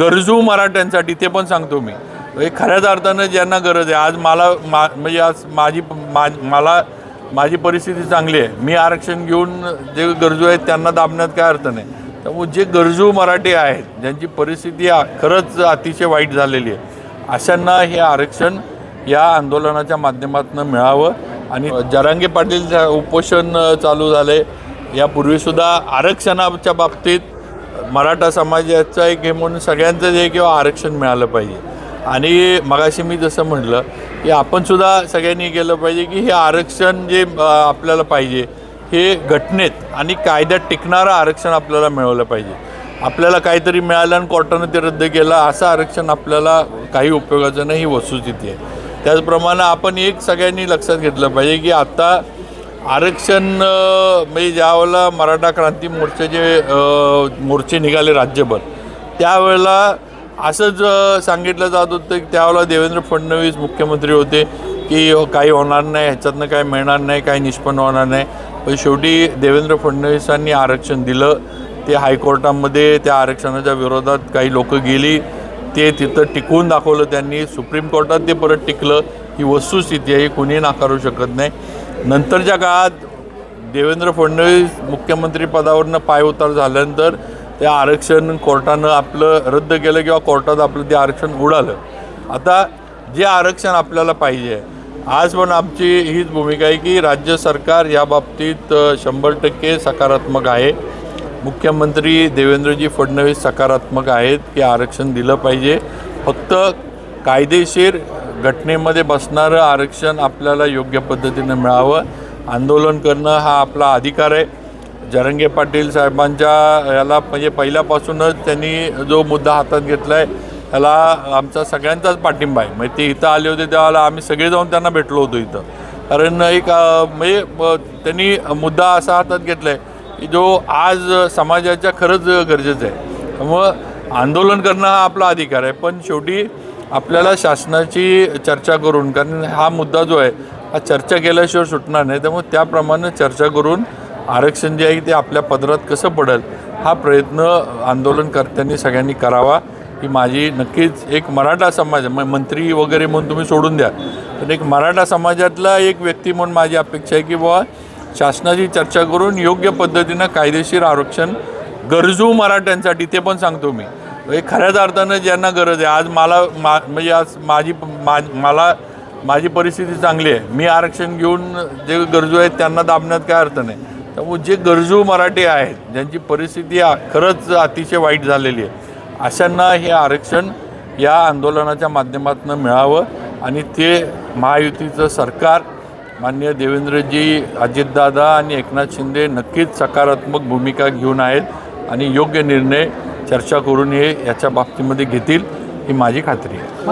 गरजू मराठ्यांसाठी ते पण सांगतो मी. हे खऱ्याच अर्थानं ज्यांना गरज आहे आज मला मा म्हणजे आज माझी मा मला माझी परिस्थिती चांगली आहे. मी आरक्षण घेऊन जे गरजू आहेत त्यांना दाबण्यात काय अर्थ नाही. त्यामुळे जे गरजू मराठी आहेत ज्यांची परिस्थिती खरंच अतिशय वाईट झालेली आहे अशांना हे आरक्षण या आंदोलनाच्या माध्यमातून मिळावं. आणि जरांगे पाटील उपोषण चालू चालू झाले यापूर्वीसुद्धा आरक्षणाच्या बाबतीत मराठा समाजाचा एक हे म्हणून सगळ्यांचं जे किंवा आरक्षण मिळालं पाहिजे. आणि मगाशी मी जसं म्हटलं की आपणसुद्धा सगळ्यांनी केलं पाहिजे की हे आरक्षण जे आपल्याला पाहिजे हे घटनेत आणि कायद्यात टिकणारं आरक्षण आपल्याला मिळवलं पाहिजे. आपल्याला काहीतरी मिळालं आणि कोर्टानं ते रद्द केलं असं आरक्षण आपल्याला काही उपयोगाचं नाही ही वस्तुस्थिती आहे. त्याचप्रमाणे आपण एक सगळ्यांनी लक्षात घेतलं पाहिजे की आत्ता आरक्षण म्हणजे ज्यावेळेला मराठा क्रांती मोर्चाचे मोर्चे निघाले राज्यभर त्यावेळेला असंच सांगितलं जात होतं की त्यावेळेला देवेंद्र फडणवीस मुख्यमंत्री होते की काही होणार नाही ह्याच्यातनं काही मिळणार नाही काही निष्पन्न होणार नाही. पण शेवटी देवेंद्र फडणवीसांनी आरक्षण दिलं. ते हायकोर्टामध्ये त्या आरक्षणाच्या विरोधात काही लोक गेली. ते तिथं टिकवून दाखवलं त्यांनी. सुप्रीम कोर्टात ते परत टिकलं. ही वस्तुस्थिती आहे ही कुणी नाकारू शकत नाही. नंतरच्या काळात देवेंद्र फडणवीस मुख्यमंत्री पदावरनं पायउतार झाल्यानंतर ते आरक्षण कोर्टानं आपलं रद्द केलं किंवा कोर्टात आपलं ते आरक्षण उडालं. आता जे आरक्षण आपल्याला पाहिजे आज पण आमची हीच भूमिका आहे की राज्य सरकार या बाबतीत शंभर टक्के सकारात्मक आहे. मुख्यमंत्री देवेंद्रजी फडणवीस सकारात्मक आहेत की आरक्षण दिलं पाहिजे. फक्त कायदेशीर घटनेमध्ये बसणारं आरक्षण आपल्याला योग्य पद्धतीनं मिळावं. आंदोलन करणं हा आपला अधिकार आहे. जरंगे पाटील साहेबांच्या याला म्हणजे पहिल्यापासूनच त्यांनी जो मुद्दा हातात घेतला आहे त्याला आमचा सगळ्यांचाच पाठिंबा आहे. म्हणजे ते इथं आले होते त्यावेळेला आम्ही सगळे जाऊन त्यांना भेटलो होतो इथं. कारण एक म्हणजे त्यांनी मुद्दा असा हातात घेतला आहे की जो आज समाजाच्या खरंच गरजेचं आहे. त्यामुळं आंदोलन करणं हा आपला अधिकार आहे. पण शेवटी आपल्याला शासनाची चर्चा करून कारण हा मुद्दा जो आहे हा चर्चा केल्याशिवाय सुटणार नाही. त्यामुळे त्याप्रमाणे चर्चा करून आरक्षण जे आहे ते आपल्या पदरात कसं पडेल हा प्रयत्न आंदोलनकर्त्यांनी सगळ्यांनी करावा. ही माझी नक्कीच एक मराठा समाज मग मंत्री वगैरे म्हणून तुम्ही सोडून द्या. पण एक मराठा समाजातला एक व्यक्ती म्हणून माझी अपेक्षा आहे की बाबा शासनाची चर्चा करून योग्य पद्धतीनं कायदेशीर आरक्षण गरजू मराठ्यांसाठी ते पण सांगतो मी. हे खऱ्याच अर्थानं ज्यांना गरज आहे. आज मला मा म्हणजे आज माझी मा मला माझी परिस्थिती चांगली आहे. मी आरक्षण घेऊन जे गरजू आहेत त्यांना दाबण्यात काय अर्थ नाही. त्यामुळे जे गरजू मराठी आहेत ज्यांची परिस्थिती खरंच अतिशय वाईट झालेली आहे अशांना हे आरक्षण या आंदोलनाच्या माध्यमातून मिळावं आणि ते महायुतीचं सरकार माननीय देवेंद्रजी अजितदादा आणि एकनाथ शिंदे नक्कीच सकारात्मक भूमिका घेऊन आहेत आणि योग्य निर्णय चर्चा करून हे याच्या बाबतीमध्ये घेतील ही माझी खात्री आहे.